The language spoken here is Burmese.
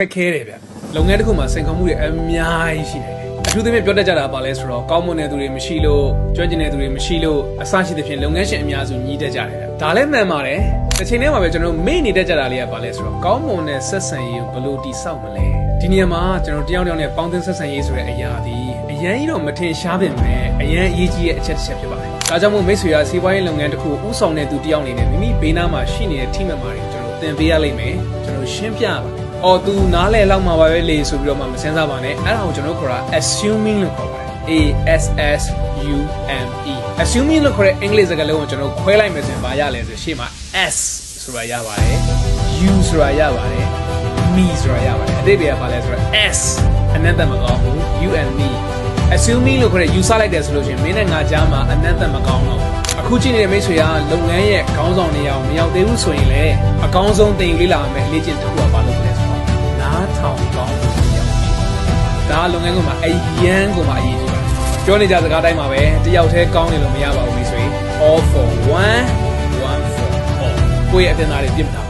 ခက်ခဲတယ်ဗျလုပ်ငန်းတစ်ခုမှာစိန်ခေါ်မှုတွေအများကြီးရှိနေတယ်အထူးသဖြင့်ပြောတတ်ကြတာပါလဲဆိုတော့ကောင်းမွန်တဲ့သူတွေမရှိလို့ကျွမ်းကျင်တဲ့သူတွေမရှိလို့အဆရှိသဖြင့်လုပ်ငန်းရှင်အများစုညီးတတ်ကြတယ်ဗျဒါလည်းမှန်ပါတယ်တစ်ချိန်တည်းမှာပဲကျွန်တော်တို့မေ့နေတတ်ကြတာလေးကပါလဲဆိုတော့ကောင်းမွန်တဲ့ဆက်ဆံရေးကိုဘယ်လိုတည်ဆောက်မလဲဒီနေရာမှာကျွန်တော်တယောက်တယောက်နဲ့ပေါင်းသင်းဆက်ဆံရေးဆိုတဲ့အရာဒီအရန်ကြီးတော့မထင်ရှားပင်ပဲအရန်အရေးကြီးတဲ့အချက်တစ်ချက်ဖြစ်ပါတယ်ဒါကြောင့်မို့မိတ်ဆွေကစီးပွားရေးလုပ်ငန်းတစ်ခုဥဆောင်တဲ့သူတယောက်အနေနဲ့မိမိဘေးနားမှာရှိနေတဲ့ team member တွေကိုကျွန်တော်သင်ပေးရလိမ့်မယ်ကျွန်တော်ရှင်းပြပါမယ်။ အော် तू နားလဲလောက်မှာပါပဲလေဆိုပြီးတော့မှမစင်စားပါနဲ့အဲ့ဒါကိုကျွန်တော်ခေါ်တာ assuming လို့ခေါ်ပါတယ် A S S U M E assuming လို့ခေါ်တဲ့အင်္ဂလိပ်စကားလုံးကိုကျွန်တော်ခွဲလိုက်မယ်ဆိုရင်ဘာရလဲဆိုရှေ့မှာ S ဆိုတာရပါတယ် U ဆိုတာရပါတယ် me ဆိုတာရပါတယ်အတိတ်ကဘာလဲဆိုတော့ S အနက်တမကောင်းဘူး U and me assuming လို့ခေါ်တဲ့ယူဆလိုက်တယ်ဆိုလို့ရှိရင်မင်းနဲ့ငါကြားမှာအနက်တမကောင်းတော့ဘူးအခုကြည့်နေတဲ့မိတ်ဆွေကလုပ်ငန်းရဲ့ခေါင်းဆောင်နေအောင်မရောက်သေးဘူးဆိုရင်လည်းအကောင်းဆုံးတင်လေးလာမယ်အလေးကျင့်တစ်ခုကဘာလို့လဲဆိုတော့ နားထောင်ကောင်းဖို့ရောက်ဒါကလုပ်ငန်းကမှအရန်ကမှအရေးကြီးပါတယ်ပြောနေကြစကားတိုင်းမှာပဲတယောက်တည်းကောင်းနေလို့မရပါဘူးမိတ်ဆွေ all for one one for all ကိုယ့်ရဲ့အတင်သားတွေပြစ်မထား